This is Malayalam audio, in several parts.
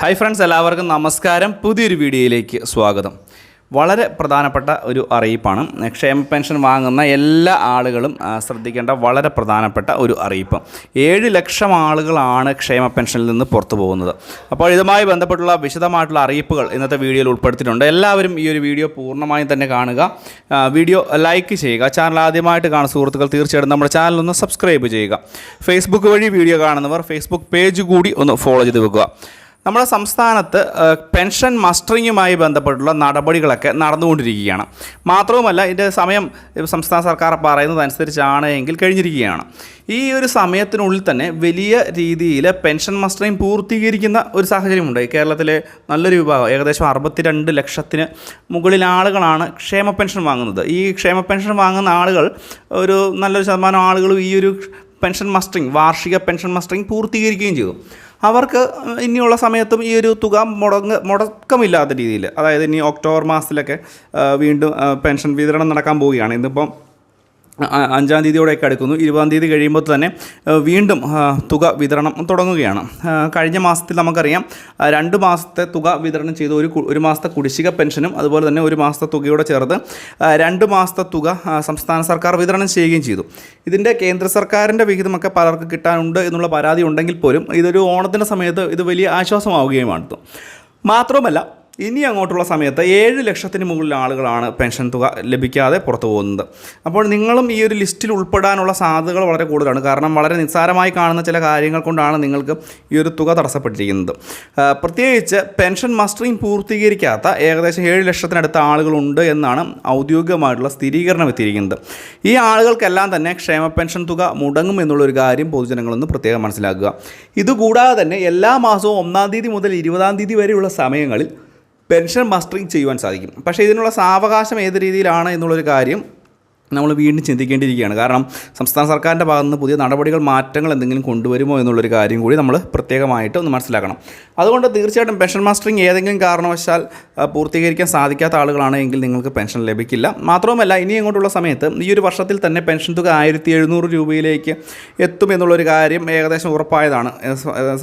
ഹായ് ഫ്രണ്ട്സ് എല്ലാവർക്കും നമസ്കാരം. പുതിയൊരു വീഡിയോയിലേക്ക് സ്വാഗതം. വളരെ പ്രധാനപ്പെട്ട ഒരു അറിയിപ്പാണ്. ക്ഷേമ പെൻഷൻ വാങ്ങുന്ന എല്ലാ ആളുകളും ശ്രദ്ധിക്കേണ്ട വളരെ പ്രധാനപ്പെട്ട ഒരു അറിയിപ്പ്. ഏഴ് ലക്ഷം ആളുകളാണ് ക്ഷേമ പെൻഷനിൽ നിന്ന് പുറത്തു പോകുന്നത്. അപ്പോൾ ഇതുമായി ബന്ധപ്പെട്ടുള്ള വിശദമായിട്ടുള്ള അറിയിപ്പുകൾ ഇന്നത്തെ വീഡിയോയിൽ ഉൾപ്പെടുത്തിയിട്ടുണ്ട്. എല്ലാവരും ഈ ഒരു വീഡിയോ പൂർണമായും തന്നെ കാണുക. വീഡിയോ ലൈക്ക് ചെയ്യുക. ചാനൽ ആദ്യമായിട്ട് കാണുന്ന സുഹൃത്തുക്കൾ തീർച്ചയായിട്ടും നമ്മുടെ ചാനൽ ഒന്ന് സബ്സ്ക്രൈബ് ചെയ്യുക. ഫേസ്ബുക്ക് വഴി വീഡിയോ കാണുന്നവർ ഫേസ്ബുക്ക് പേജ് കൂടി ഒന്ന് ഫോളോ ചെയ്ത് വെക്കുക. നമ്മുടെ സംസ്ഥാനത്ത് പെൻഷൻ മസ്റ്ററിങ്ങുമായി ബന്ധപ്പെട്ടുള്ള നടപടികളൊക്കെ നടന്നുകൊണ്ടിരിക്കുകയാണ്. മാത്രവുമല്ല ഇതിന്റെ സമയം സംസ്ഥാന സർക്കാർ പറയുന്നതനുസരിച്ചാണ് എങ്കിൽ കഴിഞ്ഞിരിക്കുകയാണ്. ഈ ഒരു സമയത്തിനുള്ളിൽ തന്നെ വലിയ രീതിയിൽ പെൻഷൻ മസ്റ്ററിങ് പൂർത്തീകരിക്കുന്ന ഒരു സാഹചര്യമുണ്ട്. കേരളത്തിലെ നല്ലൊരു വിഭാഗം ഏകദേശം അറുപത്തിരണ്ട് ലക്ഷത്തിന് മുകളിൽ ആളുകളാണ് ക്ഷേമ പെൻഷൻ വാങ്ങുന്നത്. ഈ ക്ഷേമ പെൻഷൻ വാങ്ങുന്ന ആളുകൾ ഒരു നല്ലൊരു ശതമാനം ആളുകളും ഈ ഒരു പെൻഷൻ മസ്റ്ററിങ് വാർഷിക പെൻഷൻ മസ്റ്ററിങ് പൂർത്തീകരിക്കുകയും ചെയ്തു. അവർക്ക് ഇനിയുള്ള സമയത്തും ഈ ഒരു തുക മുടങ്ങ മുടക്കമില്ലാത്ത രീതിയിൽ അതായത് ഇനി ഒക്ടോബർ മാസത്തിലൊക്കെ വീണ്ടും പെൻഷൻ വിതരണം നടക്കാൻ പോവുകയാണ്. ഇന്നിപ്പം അഞ്ചാം തീയതിയോടെയൊക്കെ അടുക്കുന്നു. ഇരുപതാം തീയതി കഴിയുമ്പോൾ തന്നെ വീണ്ടും തുക വിതരണം തുടങ്ങുകയാണ്. കഴിഞ്ഞ മാസത്തിൽ നമുക്കറിയാം രണ്ട് മാസത്തെ തുക വിതരണം ചെയ്ത് ഒരു ഒരു മാസത്തെ കുടിശ്ശിക പെൻഷനും അതുപോലെ തന്നെ ഒരു മാസത്തെ തുകയോടെ ചേർത്ത് രണ്ട് മാസത്തെ തുക സംസ്ഥാന സർക്കാർ വിതരണം ചെയ്യുകയും ചെയ്തു. ഇതിന്റെ കേന്ദ്ര സർക്കാരിന്റെ വിഹിതമൊക്കെ പലർക്ക് കിട്ടാനുണ്ട് എന്നുള്ള പരാതി ഉണ്ടെങ്കിൽ പോലും ഇതൊരു ഓണത്തിന്റെ സമയത്ത് ഇത് വലിയ ആശ്വാസമാവുകയുമാണ്. മാത്രവുമല്ല ഇനി അങ്ങോട്ടുള്ള സമയത്ത് ഏഴ് ലക്ഷത്തിന് മുകളിൽ ആളുകളാണ് പെൻഷൻ തുക ലഭിക്കാതെ പുറത്തു പോകുന്നത്. അപ്പോൾ നിങ്ങളും ഈ ഒരു ലിസ്റ്റിൽ ഉൾപ്പെടാനുള്ള സാധ്യതകൾ വളരെ കൂടുതലാണ്. കാരണം വളരെ നിസ്സാരമായി കാണുന്ന ചില കാര്യങ്ങൾ കൊണ്ടാണ് നിങ്ങൾക്ക് ഈ ഒരു തുക തടസ്സപ്പെട്ടിരിക്കുന്നത്. പ്രത്യേകിച്ച് പെൻഷൻ മസ്റ്ററിങ് പൂർത്തീകരിക്കാത്ത ഏകദേശം ഏഴ് ലക്ഷത്തിനടുത്ത ആളുകളുണ്ട് എന്നാണ് ഔദ്യോഗികമായിട്ടുള്ള സ്ഥിരീകരണം എത്തിയിരിക്കുന്നത്. ഈ ആളുകൾക്കെല്ലാം തന്നെ ക്ഷേമ പെൻഷൻ തുക മുടങ്ങും എന്നുള്ളൊരു കാര്യം പൊതുജനങ്ങളൊന്ന് പ്രത്യേകം മനസ്സിലാക്കുക. ഇതുകൂടാതെ തന്നെ എല്ലാ മാസവും ഒന്നാം തീയതി മുതൽ ഇരുപതാം തീയതി വരെയുള്ള സമയങ്ങളിൽ പെൻഷൻ മസ്റ്ററിങ് ചെയ്യുവാൻ സാധിക്കും. പക്ഷേ ഇതിനുള്ള സാവകാശം ഏത് രീതിയിലാണ് എന്നുള്ളൊരു കാര്യം നമ്മൾ വീണ്ടും ചിന്തിക്കേണ്ടിയിരിക്കുകയാണ്. കാരണം സംസ്ഥാന സർക്കാരിന്റെ ഭാഗത്ത് നിന്ന് പുതിയ നടപടികൾ മാറ്റങ്ങൾ എന്തെങ്കിലും കൊണ്ടുവരുമോ എന്നുള്ളൊരു കാര്യം കൂടി നമ്മൾ പ്രത്യേകമായിട്ട് ഒന്ന് മനസ്സിലാക്കണം. അതുകൊണ്ട് തീർച്ചയായിട്ടും പെൻഷൻ മാസ്റ്ററിങ് ഏതെങ്കിലും കാരണവശാൽ പൂർത്തീകരിക്കാൻ സാധിക്കാത്ത ആളുകളാണെങ്കിൽ നിങ്ങൾക്ക് പെൻഷൻ ലഭിക്കില്ല. മാത്രവുമല്ല ഇനി അങ്ങോട്ടുള്ള സമയത്ത് ഈ ഒരു വർഷത്തിൽ തന്നെ പെൻഷൻ തുക ആയിരത്തി എഴുന്നൂറ് രൂപയിലേക്ക് എത്തും എന്നുള്ളൊരു കാര്യം ഏകദേശം ഉറപ്പായതാണ്.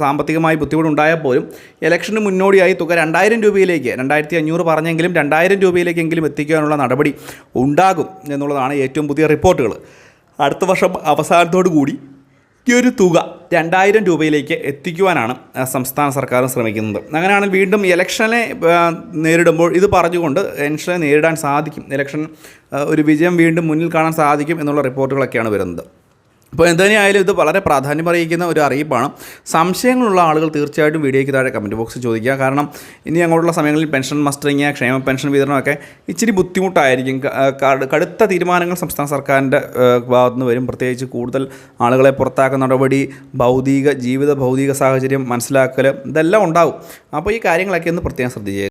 സാമ്പത്തികമായി ബുദ്ധിമുട്ടുണ്ടായാൽ പോലും ഇലക്ഷന് മുന്നോടിയായി തുക രണ്ടായിരം രൂപയിലേക്ക് രണ്ടായിരത്തി അഞ്ഞൂറ് പറഞ്ഞെങ്കിലും രണ്ടായിരം രൂപയിലേക്കെങ്കിലും എത്തിക്കാനുള്ള നടപടി ഉണ്ടാകും എന്നുള്ളതാണ് ഏറ്റവും പുതിയ റിപ്പോർട്ടുകൾ. അടുത്ത വർഷം അവസാനത്തോടു കൂടി ഈ ഒരു തുക രണ്ടായിരം രൂപയിലേക്ക് എത്തിക്കുവാനാണ് സംസ്ഥാന സർക്കാർ ശ്രമിക്കുന്നത്. അങ്ങനെയാണെങ്കിൽ വീണ്ടും ഇലക്ഷനെ നേരിടുമ്പോൾ ഇത് പറഞ്ഞുകൊണ്ട് ഇലക്ഷനെ നേരിടാൻ സാധിക്കും. ഇലക്ഷൻ ഒരു വിജയം വീണ്ടും മുന്നിൽ കാണാൻ സാധിക്കും എന്നുള്ള റിപ്പോർട്ടുകളൊക്കെയാണ് വരുന്നത്. അപ്പോൾ എന്തുതന്നെയായാലും ഇത് വളരെ പ്രാധാന്യം അറിയിക്കുന്ന ഒരു അറിയിപ്പാണ്. സംശയങ്ങളുള്ള ആളുകൾ തീർച്ചയായിട്ടും വീഡിയോയ്ക്ക് താഴെ കമന്റ് ബോക്സ് ചോദിക്കുക. കാരണം ഇനി അങ്ങോട്ടുള്ള സമയങ്ങളിൽ പെൻഷൻ മസ്റ്ററിങ് ക്ഷേമ പെൻഷൻ വിതരണമൊക്കെ ഇച്ചിരി ബുദ്ധിമുട്ടായിരിക്കും. കടുത്ത തീരുമാനങ്ങൾ സംസ്ഥാന സർക്കാരിന്റെ ഭാഗത്തു നിന്ന് വരും. പ്രത്യേകിച്ച് കൂടുതൽ ആളുകളെ പുറത്താക്കുന്ന നടപടി ഭൗതിക ജീവിത ഭൗതിക സാഹചര്യം മനസ്സിലാക്കൽ ഇതെല്ലാം ഉണ്ടാവും. അപ്പോൾ ഈ കാര്യങ്ങളൊക്കെ ഒന്ന് പ്രത്യേകം ശ്രദ്ധിക്കുക